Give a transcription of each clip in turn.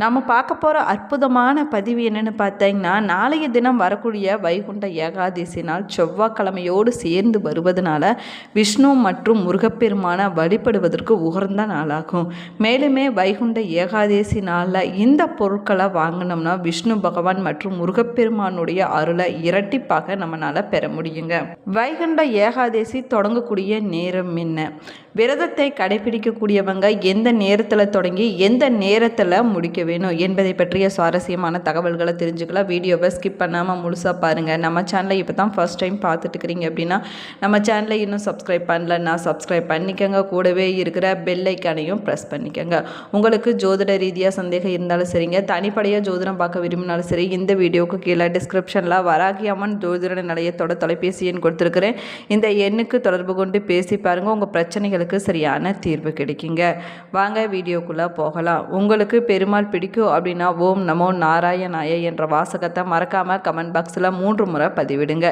நம்ம பார்க்க போகிற அற்புதமான பதிவு என்னென்னு பார்த்தீங்கன்னா நாளைய தினம் வரக்கூடிய வைகுண்ட ஏகாதசி நாள் செவ்வாய்க்கிழமையோடு சேர்ந்து வருவதனால விஷ்ணு மற்றும் முருகப்பெருமான வழிபடுவதற்கு உகர்ந்த நாளாகும். மேலுமே வைகுண்ட ஏகாதசி நாளில் இந்த பொருட்களை வாங்கினோம்னா விஷ்ணு பகவான் மற்றும் முருகப்பெருமானுடைய அருளை இரட்டிப்பாக நம்மளால் பெற முடியுங்க. வைகுண்ட ஏகாதசி தொடங்கக்கூடிய நேரம் என்ன? விரதத்தை கடைபிடிக்கக்கூடியவங்க எந்த நேரத்தில் தொடங்கி எந்த நேரத்தில் முடிக்க வேணும் என்பதை பற்றிய சுவாரஸ்யமான தகவல்களை தெரிஞ்சுக்கலாம். வீடியோவை ஸ்கிப் பண்ணாமல் முழுசாக பாருங்கள் நம்ம சேனலை இப்போ தான் ஃபஸ்ட் டைம் பார்த்துட்டு இருக்கிறீங்க அப்படின்னா நம்ம சேனலை இன்னும் சப்ஸ்கிரைப் பண்ணலன்னா சப்ஸ்கிரைப் பண்ணிக்கோங்க. கூடவே இருக்கிற பெல்லைக்கானையும் ப்ரெஸ் பண்ணிக்கோங்க. உங்களுக்கு ஜோதிட ரீதியாக சந்தேகம் இருந்தாலும் சரிங்க. தனிப்படையாக ஜோதிடம் பார்க்க விரும்பினாலும் சரி இந்த வீடியோவுக்கு கீழே டிஸ்கிரிப்ஷனில் வராகி அம்மன் ஜோதிட நிலையத்தோட தொலைபேசி எண் கொடுத்துருக்குறேன். இந்த எண்ணுக்கு தொடர்பு கொண்டு பேசி பாருங்கள் உங்கள் பிரச்சனைகளுக்கு சரியான தீர்வு கிடைக்குங்க. வாங்க வீடியோக்குள்ளே போகலாம். உங்களுக்கு பெருமாள் பிடிக்கும் அப்படின்னா ஓம் நமோ நாராயணாய என்ற வாசகத்தை மறக்காமல் கமெண்ட் பாக்ஸில் மூன்று முறை பதிவிடுங்க.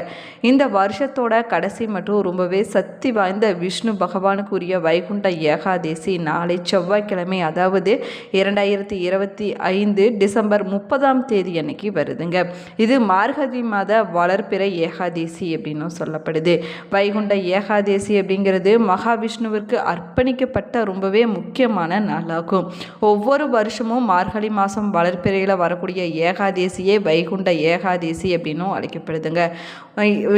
இந்த வருஷத்தோட கடைசி மற்றும் ரொம்பவே சக்தி வாய்ந்த விஷ்ணு பகவானுக்குரிய வைகுண்ட ஏகாதசி நாளை செவ்வாய்க்கிழமை அதாவது இரண்டாயிரத்தி இருபத்தி ஐந்து டிசம்பர் முப்பதாம் தேதி அன்னைக்கு வருதுங்க. இது மார்கழி மாத வளர்ப்பிறை ஏகாதசி அப்படின்னும் சொல்லப்படுது. வைகுண்ட ஏகாதசி அப்படிங்கிறது மகாவிஷ்ணுவிற்கு அர்ப்பணிக்கப்பட்ட ரொம்பவே முக்கியமான நாளாகும். ஒவ்வொரு வருஷமும் மார்கழி மாதம் வளர்ப்பிறையில் வரக்கூடிய ஏகாதேசியே வைகுண்ட ஏகாதேசி அப்படின்னும் அழைக்கப்படுதுங்க.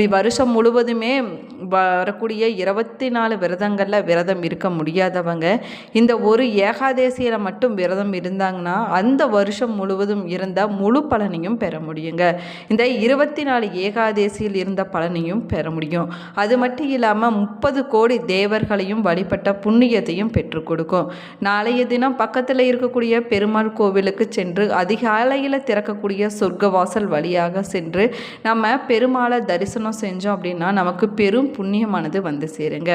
வருஷம் முழுவதுமே வரக்கூடிய இருபத்தி நாலு விரதங்களில் விரதம் இருக்க முடியாதவங்க. இந்த ஒரு ஏகாதேசியில் மட்டும் விரதம் இருந்தாங்கன்னா அந்த வருஷம் முழுவதும் இருந்த முழு பலனையும் பெற முடியுங்க. இந்த இருபத்தி நாலு ஏகாதேசியில் இருந்த பலனையும் பெற முடியும். அது மட்டும் இல்லாமல் முப்பது கோடி தேவர்களையும் வழிபட்ட புண்ணியத்தையும் பெற்றுக் கொடுக்கும். நாளைய தினம் பக்கத்தில் இருக்கக்கூடிய பெருமாள் கோவிலுக்கு சென்று அதிகாலையில் திறக்கக்கூடிய சொர்க்கவாசல் வழியாக சென்று நம்ம பெருமாளை தரிசனம் செஞ்சோம் அப்படின்னா நமக்கு பெரும் புண்ணியமானது வந்து சேருங்க.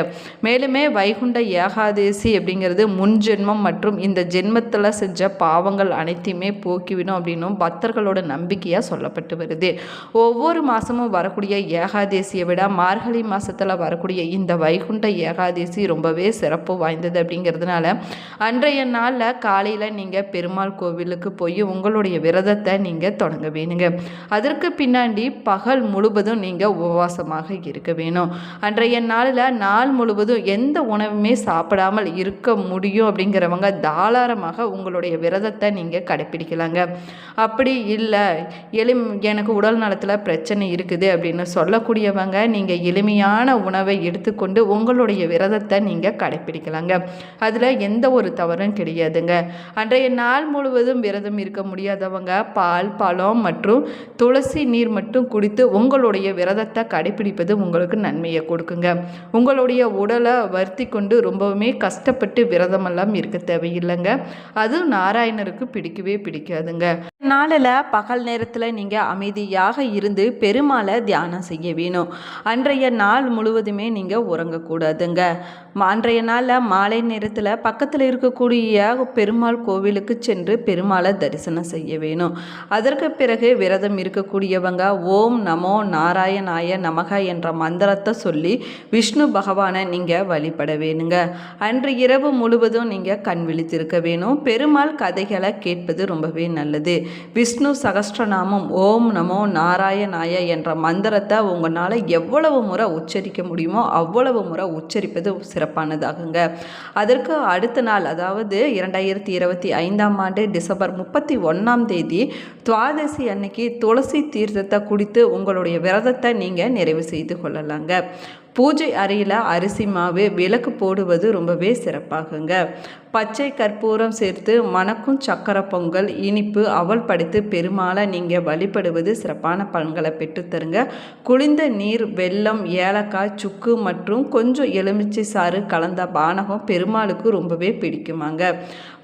மேலுமே வைகுண்ட ஏகாதேசி அப்படிங்கிறது முன் ஜென்மம் மற்றும் இந்த ஜென்மத்தில் செஞ்ச பாவங்கள் அனைத்தையுமே போக்கிவிடும் அப்படின்னும் பக்தர்களோட நம்பிக்கையாக சொல்லப்பட்டு வருது. ஒவ்வொரு மாதமும் வரக்கூடிய ஏகாதேசியை விட மார்கழி மாதத்தில் வரக்கூடிய இந்த வைகுண்ட ஏகாதேசி ரொம்பவே சிறப்பு வாய்ந்தது அப்படிங்கிறதுனால அன்றைய நாளில் காலையில் நீங்கள் பெருமாள் கோவிலுக்கு போய் உங்களுடைய விரதத்தை நீங்கள் தொடங்க வேணுங்க. அதற்கு பின்னாடி பகல் முழுவதும் நீங்கள் உபவாசமாக இருக்க வேணும். அன்றைய நாளில் நாள் முழுவதும் எந்த உணவுமே சாப்பிடாமல் இருக்க முடியும் அப்படிங்கிறவங்க தாராளமாக உங்களுடைய விரதத்தை நீங்கள் கடைப்பிடிக்கலாங்க. அப்படி இல்லை எளிம் எனக்கு உடல் நலத்தில் பிரச்சனை இருக்குது அப்படின்னு சொல்லக்கூடியவங்க நீங்கள் எளிமையான உணவை எடுத்துக்கொண்டு உங்களுடைய விரதத்தை நீங்கள் கடைப்பிடிக்கலாங்க. அதில் எந்த ஒரு தவறும் கிடையாதுங்க. அன்றைய நாள் முழு முழுவதும் விரதம் இருக்க முடியாதவங்க பால் பழம் மற்றும் துளசி நீர் மட்டும் குடித்து உங்களுடைய விரதத்தை கடைப்பிடிப்பது உங்களுக்கு நன்மையை கொடுக்குங்க. உங்களுடைய உடலை வருத்தி கொண்டு ரொம்பவுமே கஷ்டப்பட்டு விரதமெல்லாம் இருக்க தேவையில்லைங்க. அது நாராயணருக்கு பிடிக்கவே பிடிக்காதுங்க. நாளில் பகல் நேரத்தில் நீங்கள் அமைதியாக இருந்து பெருமாளை தியானம் செய்ய வேணும். அன்றைய நாள் முழுவதுமே நீங்கள் உறங்கக்கூடாதுங்க. அன்றைய நாளில் மாலை நேரத்தில் பக்கத்தில் இருக்கக்கூடிய பெருமாள் கோவிலுக்கு சென்று பெருமாளை தரிசனம் செய்ய வேணும். அதற்கு பிறகு விரதம் இருக்கக்கூடியவங்க ஓம் நமோ நாராயணாய நமக என்ற மந்திரத்தை சொல்லி விஷ்ணு பகவானை நீங்கள் வழிபட வேணுங்க. அன்று இரவு முழுவதும் நீங்கள் கண் விழித்திருக்க வேணும். பெருமாள் கதைகளை கேட்பது ரொம்பவே நல்லது. விஷ்ணு சகஸ்ரநாமம் ஓம் நமோ நாராயணாய என்ற மந்திரத்தை உங்களால் எவ்வளவு முறை உச்சரிக்க முடியுமோ அவ்வளவு முறை உச்சரிப்பது சிறப்பானதாகுங்க. அதற்கு அடுத்த நாள் அதாவது இரண்டாயிரத்தி இருபத்தி ஐந்தாம் ஆண்டு டிசம்பர் முப்பத்தி ஒன்றாம் தேதி துவாதசி அன்னைக்கு துளசி தீர்த்தத்தை குடித்து உங்களுடைய விரதத்தை நீங்கள் நிறைவு செய்து கொள்ளலாங்க. பூஜை அறையில் அரிசி மாவு விளக்கு போடுவது ரொம்பவே சிறப்பாகுங்க. பச்சை கற்பூரம் சேர்த்து மணக்கும் சக்கரை பொங்கல் இனிப்பு அவல் படைத்து பெருமாளை நீங்கள் வழிபடுவது சிறப்பான பலன்களை பெற்றுத்தருங்க குளிர்ந்த நீர் வெல்லம் ஏலக்காய் சுக்கு மற்றும் கொஞ்சம் எலுமிச்சை சாறு கலந்த பானகம் பெருமாளுக்கு ரொம்பவே பிடிக்குமாங்க.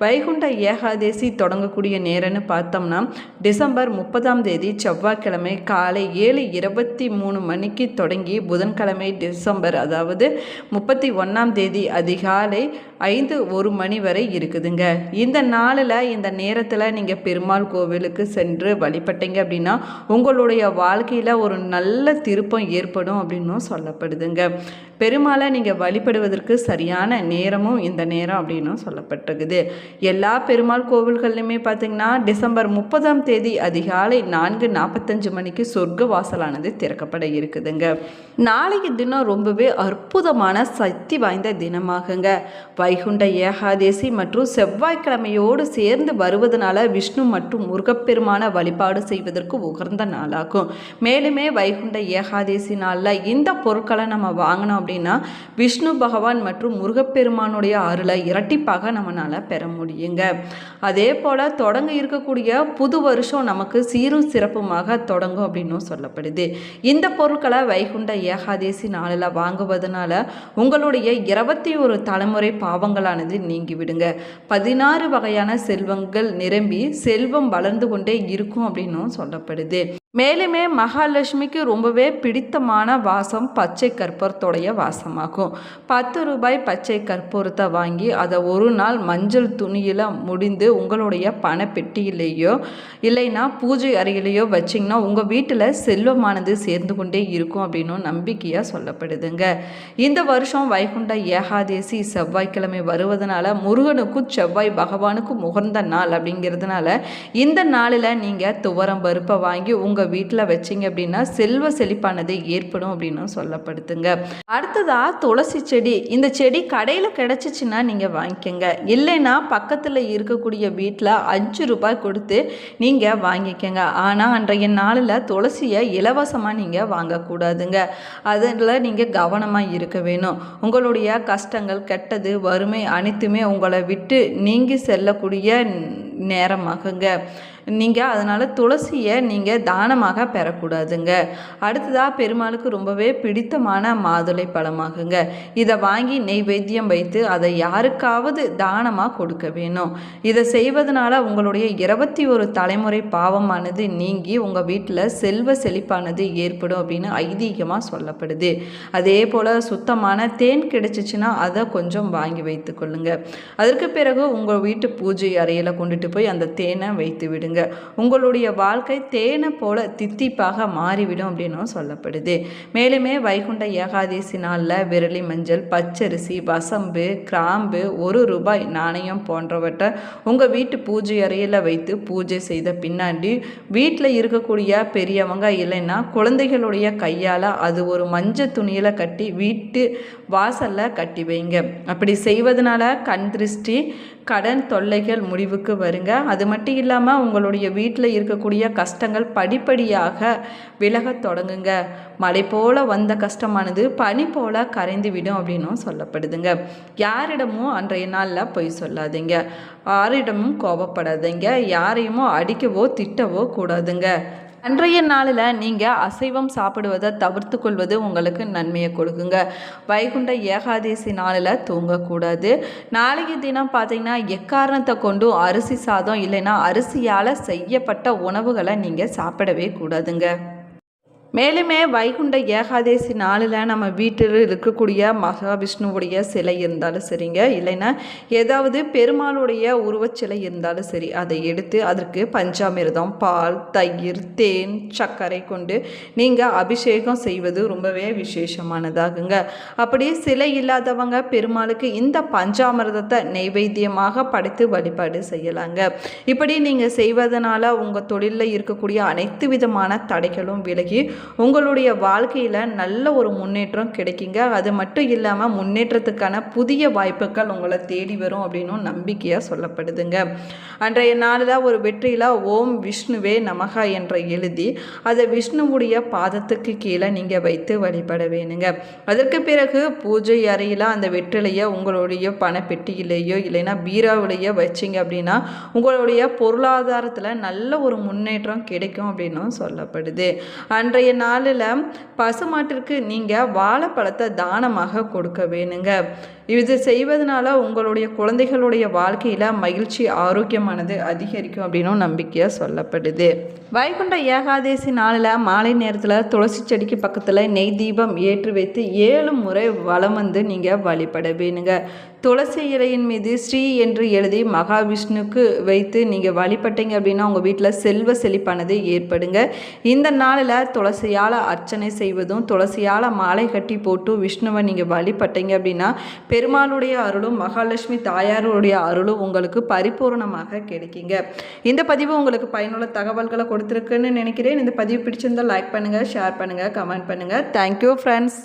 வைகுண்ட ஏகாதேசி தொடங்கக்கூடிய நேரம்னு பார்த்தோம்னா டிசம்பர் முப்பதாம் தேதி செவ்வாய்க்கிழமை காலை ஏழு இருபத்தி மூணு மணிக்கு தொடங்கி புதன்கிழமை டிசம்பர் அதாவது முப்பத்தி ஒன்றாம் தேதி அதிகாலை ஐந்து ஒரு மணி வரை இருக்குதுங்க. இந்த நாளில் இந்த நேரத்தில் நீங்கள் பெருமாள் கோவிலுக்கு சென்று வழிபட்டீங்க அப்படின்னா உங்களுடைய வாழ்க்கையில் ஒரு நல்ல திருப்பம் ஏற்படும் அப்படின்னும் சொல்லப்படுதுங்க. பெருமாளை நீங்கள் வழிபடுவதற்கு சரியான நேரமும் இந்த நேரம் அப்படின்னும் சொல்லப்பட்டிருக்குது. எல்லா பெருமாள் கோவில்கள்லையுமே பார்த்திங்கன்னா டிசம்பர் முப்பதாம் தேதி அதிகாலை நான்கு நாற்பத்தஞ்சு மணிக்கு சொர்க்க வாசலானது திறக்கப்பட இருக்குதுங்க. நாளைக்கு தினம் ரொம்பவே அற்புதமான சக்தி வாய்ந்த தினமாகுங்க. வைகுண்ட ஏகாதேசி மற்றும் செவ்வாய்க்கிழமையோடு சேர்ந்து வருவதனால விஷ்ணு மற்றும் முருகப்பெருமான வழிபாடு செய்வதற்கு உகந்த நாளாகும். மேலுமே வைகுண்ட ஏகாதேசி நாளில் இந்த பொருட்களை நம்ம வாங்கினோம் அப்படின்னா விஷ்ணு பகவான் மற்றும் முருகப்பெருமானுடைய அருளை இரட்டிப்பாக நம்மளால் பெற முடியுங்க. அதே போல் தொடங்க இருக்கக்கூடிய புது வருஷம் நமக்கு சீரும் சிறப்புமாக தொடங்கும் அப்படின்னும் சொல்லப்படுது. இந்த பொருட்களை வைகுண்ட ஏகாதேசி நாளில் வாங்குவதனால உங்களுடைய இருபத்தி ஒரு தலைமுறை பாவங்களானது நீங்கிவிடுங்க பதினாறு வகையான செல்வங்கள் நிரம்பி செல்வம் வளர்ந்து கொண்டே இருக்கும் அப்படின்னும் சொல்லப்படுது. மேலுமே மகாலட்சுமிக்கு ரொம்பவே பிடித்தமான வாசம் பச்சை கற்பூரத்தோடைய வாசமாகும். பத்து ரூபாய் பச்சை கற்பூரத்தை வாங்கி அதை ஒரு நாள் மஞ்சள் துணியில் முடிந்து உங்களுடைய பணப்பெட்டியிலேயோ இல்லைன்னா பூஜை அறையிலேயோ வச்சிங்கன்னா உங்கள் வீட்டில் செல்வமானது சேர்ந்து கொண்டே இருக்கும் அப்படின்னும் நம்பிக்கையாக சொல்லப்படுதுங்க. இந்த வருஷம் வைகுண்ட ஏகாதேசி செவ்வாய்க்கிழமை வருவதனால முருகனுக்கும் செவ்வாய் பகவானுக்கும் முகர்ந்த நாள் அப்படிங்கிறதுனால இந்த நாளில் நீங்கள் துவரம் பருப்பை வாங்கி உங்கள் வீட்டில் வச்சிங்க அப்படின்னா செல்வ செழிப்பானது ஏற்படும் அப்படின்னு சொல்லப்படுத்துங்க அடுத்ததாக துளசி செடி. இந்த செடி கடையில் கிடச்சிச்சின்னா நீங்கள் வாங்கிக்கோங்க. இல்லைன்னா பக்கத்தில் இருக்கக்கூடிய வீட்டில் அஞ்சு ரூபாய் கொடுத்து நீங்கள் வாங்கிக்கோங்க. ஆனால் அன்றைய நாளில் துளசியை இலவசமாக நீங்கள் வாங்கக்கூடாதுங்க. அதில் நீங்கள் கவனமாக இருக்க வேணும். உங்களுடைய கஷ்டங்கள் கெட்டது வறுமை அனைத்துமே உங்களை விட்டு நீங்கி செல்லக்கூடிய நேரமாகுங்க நீங்கள் அதனால் துளசியை நீங்கள் தானமாக பெறக்கூடாதுங்க. அடுத்ததாக பெருமாளுக்கு ரொம்பவே பிடித்தமான மாதுளை பழமாகுங்க. இதை வாங்கி நெய்வேத்தியம் வைத்து அதை யாருக்காவது தானமாக கொடுக்க வேணும். இதை செய்வதனால உங்களுடைய இருபத்தி ஒரு தலைமுறை பாவமானது நீங்கி உங்கள் வீட்டில் செல்வ செழிப்பானது ஏற்படும் அப்படின்னு ஐதீகமாக சொல்லப்படுது. அதே போல் சுத்தமான தேன் கிடைச்சிச்சின்னா அதை கொஞ்சம் வாங்கி வைத்து கொள்ளுங்க. அதற்கு பிறகு உங்கள் வீட்டு பூஜை அறையில் கொண்டுட்டு போய் அந்த தேனை வைத்து விடுங்க. உங்களுடைய வாழ்க்கை தேனை போல தித்திப்பாக மாறிவிடும் அப்படின்னும் சொல்லப்படுது. மேலுமே வைகுண்ட ஏகாதசி நாளில் விரலி மஞ்சள் பச்சரிசி வசம்பு கிராம்பு ஒரு ரூபாய் நாணயம் போன்றவற்றை உங்கள் வீட்டு பூஜை அறையில் வைத்து பூஜை செய்த பின்னாடி வீட்டில் இருக்கக்கூடிய பெரியவங்க இல்லைன்னா குழந்தைகளுடைய கையால் அது ஒரு மஞ்சள் துணியில் கட்டி வீட்டு வாசலில் கட்டி வைங்க. அப்படி செய்வதனால கண் திருஷ்டி கடன் தொல்லைகள் முடிவுக்கு வரும் வருங்க அது மட்டும் இல்லாமல் உங்களுடைய வீட்டில் இருக்கக்கூடிய கஷ்டங்கள் படிப்படியாக விலகத் தொடங்குங்க. மழை போல் வந்த கஷ்டமானது பனி போல் கரைந்து விடும் அப்படின்னும் சொல்லப்படுதுங்க. யாரிடமும் அன்றைய நாளில் பொய் சொல்லாதீங்க. யாரிடமும் கோபப்படாதீங்க. யாரையுமோ அடிக்கவோ திட்டவோ கூடாதுங்க. அன்றைய நாளில் நீங்கள் அசைவம் சாப்பிடுவதை தவிர்த்து கொள்வது உங்களுக்கு நன்மையை கொடுக்குங்க. வைகுண்ட ஏகாதேசி நாளில் தூங்கக்கூடாது. நாளைக்கு தினம் பார்த்தீங்கன்னா எக்காரணத்தை கொண்டும் அரிசி சாதம் இல்லைன்னா அரிசியால் செய்யப்பட்ட உணவுகளை நீங்கள் சாப்பிடவே கூடாதுங்க. மேலுமே வைகுண்ட ஏகாதேசி நாளில் நம்ம வீட்டில் இருக்கக்கூடிய மகாவிஷ்ணுவுடைய சிலை இருந்தாலும் சரிங்க. இல்லைன்னா ஏதாவது பெருமாளுடைய உருவச்சிலை இருந்தாலும் சரி அதை எடுத்து அதற்கு பஞ்சாமிர்தம் பால் தயிர் தேன் சர்க்கரை கொண்டு நீங்கள் அபிஷேகம் செய்வது ரொம்பவே விசேஷமானதாகுங்க. அப்படி சிலை இல்லாதவங்க பெருமாளுக்கு இந்த பஞ்சாமிர்தத்தை நெய்வேத்தியமாக படைத்து வழிபாடு செய்யலாங்க. இப்படி நீங்கள் செய்வதனால உங்கள் தொழிலில் இருக்கக்கூடிய அனைத்து விதமான தடைகளும் விலகி உங்களுடைய வாழ்க்கையில் நல்ல ஒரு முன்னேற்றம் கிடைக்குங்க. அது மட்டும் இல்லாமல் முன்னேற்றத்துக்கான புதிய வாய்ப்புகள் உங்களை தேடி வரும் அப்படின்னும் நம்பிக்கையாக சொல்லப்படுதுங்க. அன்றைய நாளில் ஒரு வெற்றியில் ஓம் விஷ்ணுவே நமகா என்ற எழுதி அதை விஷ்ணுவுடைய பாதத்துக்கு கீழே நீங்கள் வைத்து வழிபட வேணுங்க. அதற்கு பிறகு பூஜை அறையில் அந்த வெற்றிலையை உங்களுடைய பணப்பெட்டியிலேயோ இல்லைன்னா பீராவிலேயோ வச்சிங்க அப்படின்னா உங்களுடைய பொருளாதாரத்தில் நல்ல ஒரு முன்னேற்றம் கிடைக்கும் அப்படின்னும் சொல்லப்படுது. அன்றைய நாளில் பசுமாட்டிற்கு நீங்கள் வாழைப்பழத்தை தானமாக கொடுக்க வேணுங்க. இது செய்வதனால உங்களுடைய குழந்தைகளுடைய வாழ்க்கையில் மகிழ்ச்சி ஆரோக்கியமானது அதிகரிக்கும் அப்படின்னும் நம்பிக்கையாக சொல்லப்படுது. வைகுண்ட ஏகாதேசி நாளில் மாலை நேரத்தில் துளசி செடிக்கு பக்கத்தில் நெய் தீபம் ஏற்றி வைத்து ஏழு முறை வளம் வந்து நீங்கள் வழிபட வேணுங்க. துளசி இலையின் மீது ஸ்ரீ என்று எழுதி மகாவிஷ்ணுக்கு வைத்து நீங்கள் வழிபட்டீங்க அப்படின்னா உங்கள் வீட்டில் செல்வ செழிப்பானது ஏற்படுங்க. இந்த நாளில் துளசியால் அர்ச்சனை செய்வதும் துளசியால் மாலை கட்டி போட்டு விஷ்ணுவை நீங்கள் வழிபட்டீங்க அப்படின்னா பெருமாளுடைய அருளும் மகாலட்சுமி தாயாருடைய அருளும் உங்களுக்கு பரிபூர்ணமாக கிடைக்குங்க. இந்த பதிவு உங்களுக்கு பயனுள்ள தகவல்களை கொடுத்துருக்குன்னு நினைக்கிறேன். இந்த பதிவு பிடிச்சிருந்தால் லைக் பண்ணுங்கள் ஷேர் பண்ணுங்கள் கமெண்ட் பண்ணுங்கள் தேங்க்யூ ஃப்ரெண்ட்ஸ்